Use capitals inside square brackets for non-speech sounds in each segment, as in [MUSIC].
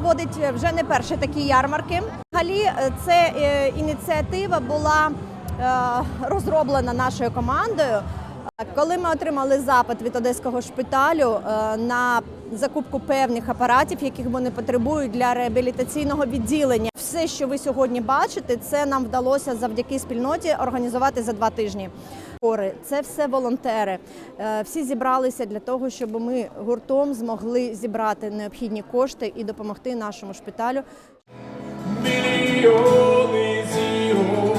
проходять вже не перші такі ярмарки. Взагалі, е, це е, ініціатива була е, розроблена нашою командою. Коли ми отримали запит від одеського шпиталю е, на закупку певних апаратів, яких вони потребують для реабілітаційного відділення, все, що ви сьогодні бачите, це нам вдалося завдяки спільноті організувати за два тижні. Хори, Це все волонтери. Е, Всі зібралися для того, щоб ми гуртом змогли зібрати необхідні кошти і допомогти нашому шпиталю Мільйони зірок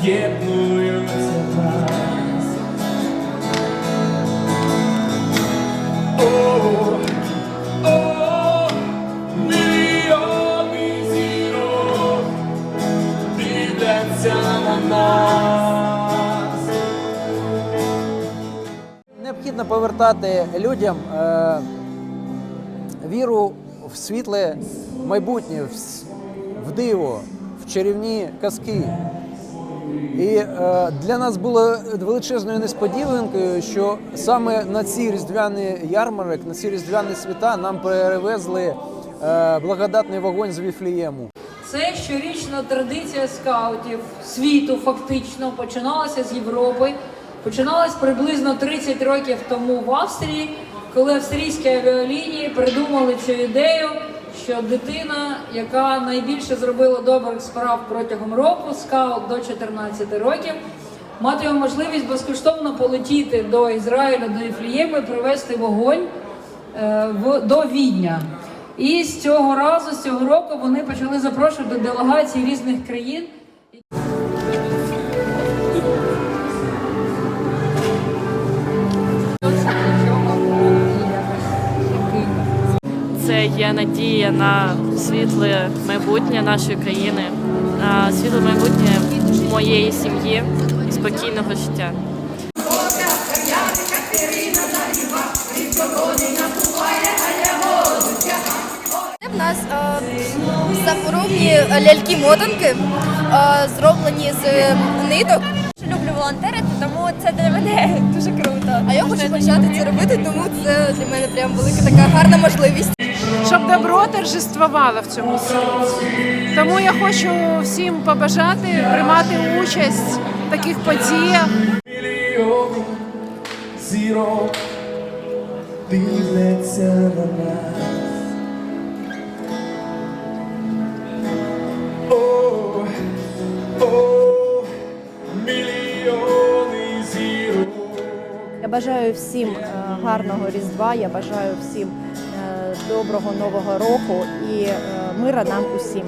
з'єднуються нас. Мільйони зірок дивляться на нас. Необхідно повертати людям е, віру в світле майбутнє, в, в диво, в чарівні казки. І е, для нас було величезною несподіванкою, що саме на ці різдвяні ярмарок, на ці різдвяні свята нам перевезли е, благодатний вогонь з Віфлієму. Це щорічна традиція скаутів світу, фактично починалася з Європи. Починалась приблизно 30 років тому в Австрії, коли австрійські авіалінії придумали цю ідею, що дитина, яка найбільше зробила добрих справ протягом року, скаут до 14 років, матиме можливість безкоштовно полетіти до Ізраїля, до Єфлієму і привезти вогонь е, в, до Відня. І з цього разу, з цього року, вони почали запрошувати делегації різних країн. Є надія на світле майбутнє нашої країни, на світле майбутнє моєї сім'ї і спокійного життя. Це в нас е, запоробні ляльки-мотанки, е, зроблені з ниток. Дуже люблю волонтерити, тому це для мене [LAUGHS] дуже круто. А я хочу почати це робити, тому це для мене прям велика така гарна можливість. Щоб добро торжествувало в цьому світі. Тому я хочу всім побажати приймати участь в таких подіях. Зірок дивляться на нас. Я бажаю всім е, гарного різдва. Я бажаю всім е, доброго нового року і е, мира нам усім.